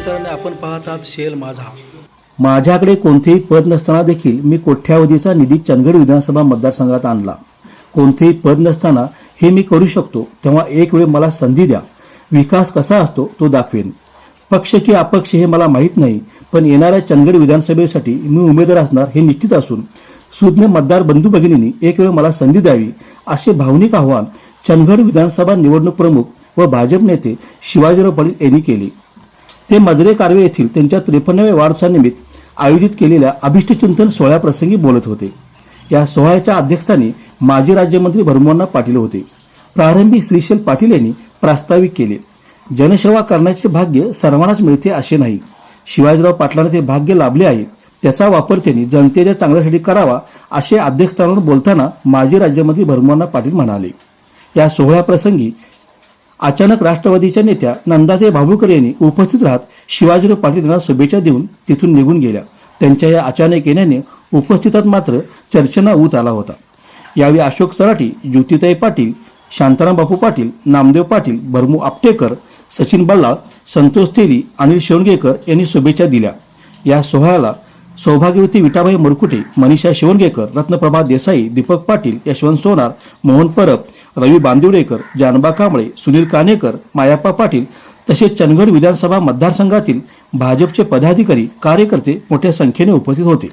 मित्रांनो आपण पाहत आहात शेल माझा. माझ्याकडे कोणतेही पद नसताना देखील मी कोठ्यावधीचा निधी चंदगड विधानसभा मतदारसंघात आणला. कोणतेही पद नसताना हे मी करू शकतो तेव्हा एक वेळ मला संधी द्या. विकास कसा असतो तो दाखवेन. पक्ष की अपक्ष हे मला माहीत नाही पण येणाऱ्या चंदगड विधानसभेसाठी मी उमेदवार असणार हे निश्चित असून सुज्ञ मतदार बंधू भगिनींनी एक वेळ मला संधी द्यावी असे भावनिक आव्हान चंदगड विधानसभा निवडणूक प्रमुख व भाजप नेते शिवाजीराव पाटील यांनी केले. ते मजरे कारवे येथील त्यांच्या त्रेपन्नाव्या वाढदिवसानिमित्त आयोजित केलेल्या अभिष्टचिंतन सोहळ्याप्रसंगी बोलत होते. या सोहळ्याच्या अध्यक्षस्थानी माजी राज्यमंत्री भरमोहन पाटील होते. प्रारंभी श्रीशैल पाटील यांनी प्रास्ताविक केले जनसेवा करण्याचे भाग्य सर्वांनाच मिळते असे नाही. शिवाजीराव पाटलांना ते भाग्य लाभले आहे त्याचा वापर त्यांनी जनतेच्या चांगल्यासाठी करावा असे अध्यक्षस्थानावर बोलताना माजी राज्यमंत्री भरमोहन पाटील म्हणाले. या सोहळ्याप्रसंगी अचानक राष्ट्रवादीच्या नेत्या नंदाते भाबुकर यांनी उपस्थित राहत शिवाजीराव पाटील यांना शुभेच्छा देऊन तिथून निघून गेल्या. त्यांच्या या अचानक येण्याने उपस्थितात मात्र चर्चेना ऊत आला होता. यावेळी अशोक सराटी ज्योतिताई पाटील शांताराम बापू पाटील नामदेव पाटील भरमू आपटेकर सचिन बल्लाळ संतोष तेली अनिल शेवणगेकर यांनी शुभेच्छा दिल्या. या सोहळ्याला सौभाग्यवती विटाबाई मरकुटे मनीषा शिवणगेकर रत्नप्रभा देसाई दीपक पाटील यशवंत सोनार मोहन परब रवी बांदिवडेकर जानबा कांबळे सुनील कानेकर मायाप्पा पाटील तसेच चंदगड विधानसभा मतदारसंघातील भाजपचे पदाधिकारी कार्यकर्ते मोठ्या संख्येने उपस्थित होते.